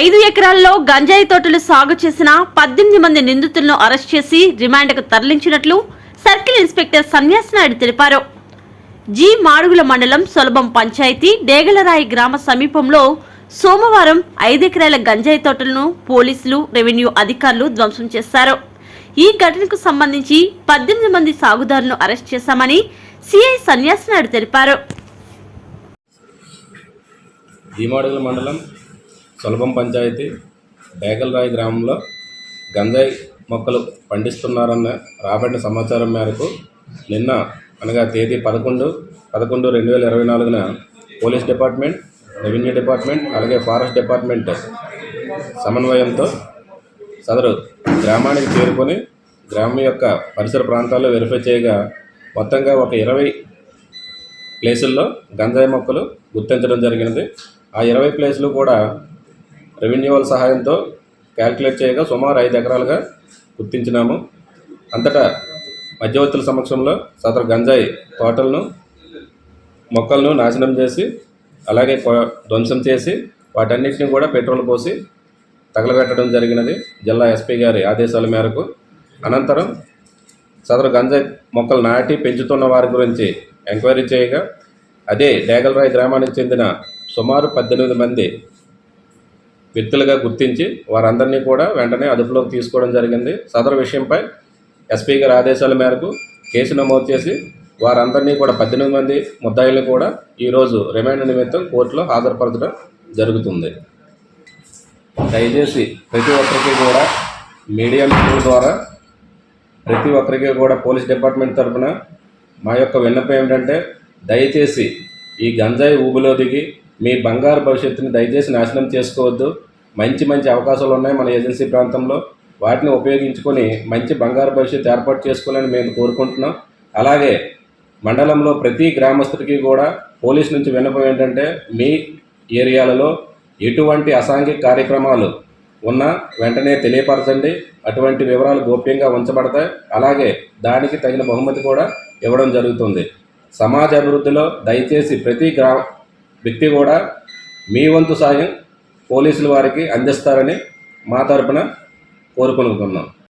ఐదు ఎకరాల్లో గంజాయి తోటలు సాగు చేసిన పద్దెనిమిది మంది నిందితులను అరెస్ట్ చేసి రిమాండ్కు తరలించినట్లు సర్కిల్ ఇన్స్పెక్టర్ సన్యాసనాయుడు తెలిపారు. జి. మాడుగుల మండలం సొలభం పంచాయతీ డేగలరాయి గ్రామ సమీపంలో సోమవారం ఐదెకరాల గంజాయి తోటలను పోలీసులు రెవెన్యూ అధికారులు ధ్వంసం చేశారు. ఈ ఘటనకు సంబంధించి పద్దెనిమిది మంది సాగుదారులను అరెస్ట్ చేశామని సిఐ సన్యాసి నాయుడు తెలిపారు. మండలం సులభం పంచాయతీ డేగలరాయి గ్రామంలో గంజాయి మొక్కలు పండిస్తున్నారన్న రాబడిన సమాచారం మేరకు నిన్న అనగా తేదీ పదకొండు పదకొండు రెండు వేల ఇరవై నాలుగున పోలీస్ డిపార్ట్మెంట్ రెవెన్యూ డిపార్ట్మెంట్ అలాగే ఫారెస్ట్ డిపార్ట్మెంట్ సమన్వయంతో సదరు గ్రామానికి చేరుకొని గ్రామం యొక్క పరిసర ప్రాంతాల్లో వెరిఫై చేయగా మొత్తంగా ఒక ఇరవై ప్లేసుల్లో గంజాయి మొక్కలు గుర్తించడం జరిగినది. ఆ ఇరవై ప్లేసులు కూడా రెవెన్యూవల్ సహాయంతో క్యాల్కులేట్ చేయగా సుమారు ఐదు ఎకరాలుగా గుర్తించినాము. అంతటా మధ్యవర్తుల సమక్షంలో సదరు గంజాయి తోటలను మొక్కలను నాశనం చేసి అలాగే ధ్వంసం చేసి వాటన్నిటిని కూడా పెట్రోల్ పోసి తగలబెట్టడం జరిగినది జిల్లా ఎస్పీ గారి ఆదేశాల మేరకు. అనంతరం సదరు గంజాయి మొక్కలు నాటి పెంచుతున్న వారి గురించి ఎంక్వైరీ చేయగా అదే డేగలరాయి గ్రామానికి చెందిన సుమారు పద్దెనిమిది మంది వ్యక్తులుగా గుర్తించి వారందరినీ కూడా వెంటనే అదుపులోకి తీసుకోవడం జరిగింది. సదరు విషయంపై ఎస్పీ గారి ఆదేశాల మేరకు కేసు నమోదు చేసి వారందరినీ కూడా పద్దెనిమిది మంది ముద్దాయిలు కూడా ఈరోజు రిమాండ్ నిమిత్తం కోర్టులో హాజరుపరచడం జరుగుతుంది. దయచేసి ప్రతి ఒక్కరికి కూడా మీడియా మిత్రుల ద్వారా ప్రతి ఒక్కరికి కూడా పోలీస్ డిపార్ట్మెంట్ తరఫున మా యొక్క విన్నపం ఏమిటంటే దయచేసి ఈ గంజాయి ఊబిలో దిగి మీ బంగారు భవిష్యత్తుని దయచేసి నాశనం చేసుకోవద్దు. మంచి మంచి అవకాశాలు ఉన్నాయి మన ఏజెన్సీ ప్రాంతంలో. వాటిని ఉపయోగించుకొని మంచి బంగారు భవిష్యత్తు ఏర్పాటు చేసుకోవాలని మేము కోరుకుంటున్నాం. అలాగే మండలంలో ప్రతి గ్రామస్తుడికి కూడా పోలీస్ నుంచి విన్నపం ఏంటంటే మీ ఏరియాలలో ఎటువంటి అసాంఘిక కార్యక్రమాలు ఉన్నా వెంటనే తెలియపరచండి. అటువంటి వివరాలు గోప్యంగా ఉంచబడతాయి. అలాగే దానికి తగిన బహుమతి కూడా ఇవ్వడం జరుగుతుంది. సమాజ అభివృద్ధిలో దయచేసి ప్రతి గ్రా వ్యక్తి కూడా మీ వంతు సాయం పోలీసుల వారికి అందిస్తారని మా తరపున కోరుకుంటున్నాం